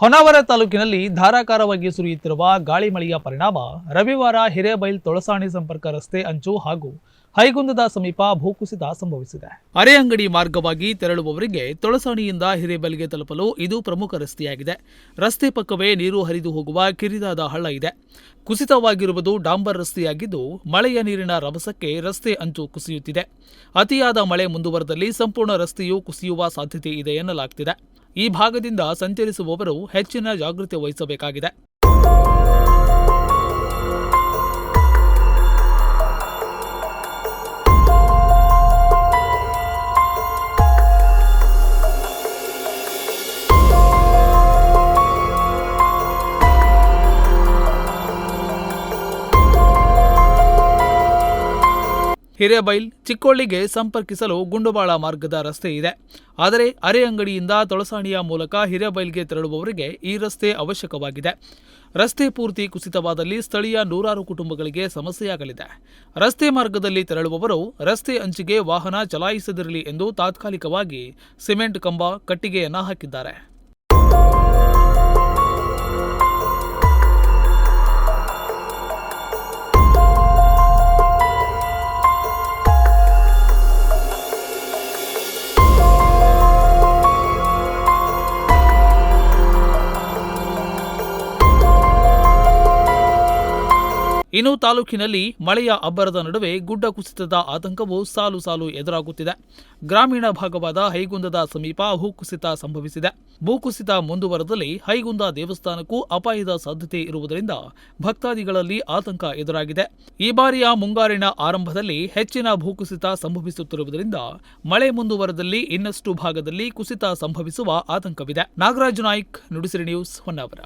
ಹೊನ್ನಾವರ ತಾಲೂಕಿನಲ್ಲಿ ಧಾರಾಕಾರವಾಗಿ ಸುರಿಯುತ್ತಿರುವ ಗಾಳಿ ಮಳೆಯ ಪರಿಣಾಮ ರವಿವಾರ ಹಿರೇಬೈಲ್ ತೊಳಸಾಣಿ ಸಂಪರ್ಕ ರಸ್ತೆ ಅಂಚು ಹಾಗೂ ಹೈಗುಂದದ ಸಮೀಪ ಭೂಕುಸಿತ ಸಂಭವಿಸಿದೆ. ಅರೆ ಅಂಗಡಿ ಮಾರ್ಗವಾಗಿ ತೆರಳುವವರಿಗೆ ತೊಳಸಾಣಿಯಿಂದ ಹಿರೇಬೈಲ್ಗೆ ತಲುಪಲು ಇದು ಪ್ರಮುಖ ರಸ್ತೆಯಾಗಿದೆ. ರಸ್ತೆ ಪಕ್ಕವೇ ನೀರು ಹರಿದು ಹೋಗುವ ಕಿರಿದಾದ ಹಳ್ಳ ಇದೆ. ಕುಸಿತವಾಗಿರುವುದು ಡಾಂಬರ್ ರಸ್ತೆಯಾಗಿದ್ದು, ಮಳೆಯ ನೀರಿನ ರಭಸಕ್ಕೆ ರಸ್ತೆ ಅಂಚು ಕುಸಿಯುತ್ತಿದೆ. ಅತಿಯಾದ ಮಳೆ ಮುಂದುವರೆದಲ್ಲಿ ಸಂಪೂರ್ಣ ರಸ್ತೆಯು ಕುಸಿಯುವ ಸಾಧ್ಯತೆ ಇದೆ ಎನ್ನಲಾಗ್ತಿದೆ. ಈ ಭಾಗದಿಂದ ಸಂಚರಿಸುವವರು ಹೆಚ್ಚಿನ ಜಾಗೃತಿ ವಹಿಸಬೇಕಾಗಿದೆ. ಹಿರೇಬೈಲ್ ಚಿಕ್ಕೋಳಿಗೆ ಸಂಪರ್ಕಿಸಲು ಗುಂಡುಬಾಳ ಮಾರ್ಗದ ರಸ್ತೆ ಇದೆ. ಆದರೆ ಅರೆ ಅಂಗಡಿಯಿಂದ ತೊಳಸಾಣಿಯ ಮೂಲಕ ಹಿರೇಬೈಲ್ಗೆ ತೆರಳುವವರಿಗೆ ಈ ರಸ್ತೆ ಅವಶ್ಯಕವಾಗಿದೆ. ರಸ್ತೆ ಪೂರ್ತಿ ಕುಸಿತವಾದಲ್ಲಿ ಸ್ಥಳೀಯ ನೂರಾರು ಕುಟುಂಬಗಳಿಗೆ ಸಮಸ್ಯೆಯಾಗಲಿದೆ. ರಸ್ತೆ ಮಾರ್ಗದಲ್ಲಿ ತೆರಳುವವರು ರಸ್ತೆ ಅಂಚಿಗೆ ವಾಹನ ಚಲಾಯಿಸದಿರಲಿ ಎಂದು ತಾತ್ಕಾಲಿಕವಾಗಿ ಸಿಮೆಂಟ್ ಕಂಬ ಕಟ್ಟಿಗೆಯನ್ನು ಹಾಕಿದ್ದಾರೆ. ಇನ್ನು ತಾಲೂಕಿನಲ್ಲಿ ಮಳೆಯ ಅಬ್ಬರದ ನಡುವೆ ಗುಡ್ಡ ಕುಸಿತದ ಆತಂಕವು ಸಾಲು ಸಾಲು ಎದುರಾಗುತ್ತಿದೆ. ಗ್ರಾಮೀಣ ಭಾಗವಾದ ಹೈಗುಂದದ ಸಮೀಪ ಭೂಕುಸಿತ ಸಂಭವಿಸಿದೆ. ಭೂಕುಸಿತ ಮುಂದುವರೆದಲ್ಲಿ ಹೈಗುಂದ ದೇವಸ್ಥಾನಕ್ಕೂ ಅಪಾಯದ ಸಾಧ್ಯತೆ ಇರುವುದರಿಂದ ಭಕ್ತಾದಿಗಳಲ್ಲಿ ಆತಂಕ ಎದುರಾಗಿದೆ. ಈ ಬಾರಿಯ ಮುಂಗಾರಿನ ಆರಂಭದಲ್ಲಿ ಹೆಚ್ಚಿನ ಭೂಕುಸಿತ ಸಂಭವಿಸುತ್ತಿರುವುದರಿಂದ ಮಳೆ ಮುಂದುವರೆದಲ್ಲಿ ಇನ್ನಷ್ಟು ಭಾಗದಲ್ಲಿ ಕುಸಿತ ಸಂಭವಿಸುವ ಆತಂಕವಿದೆ. ನಾಗರಾಜ್ ನಾಯ್ಕ್, ನುಡಿಸಿರಿ ನ್ಯೂಸ್ ಹೊನ್ನಾವರ.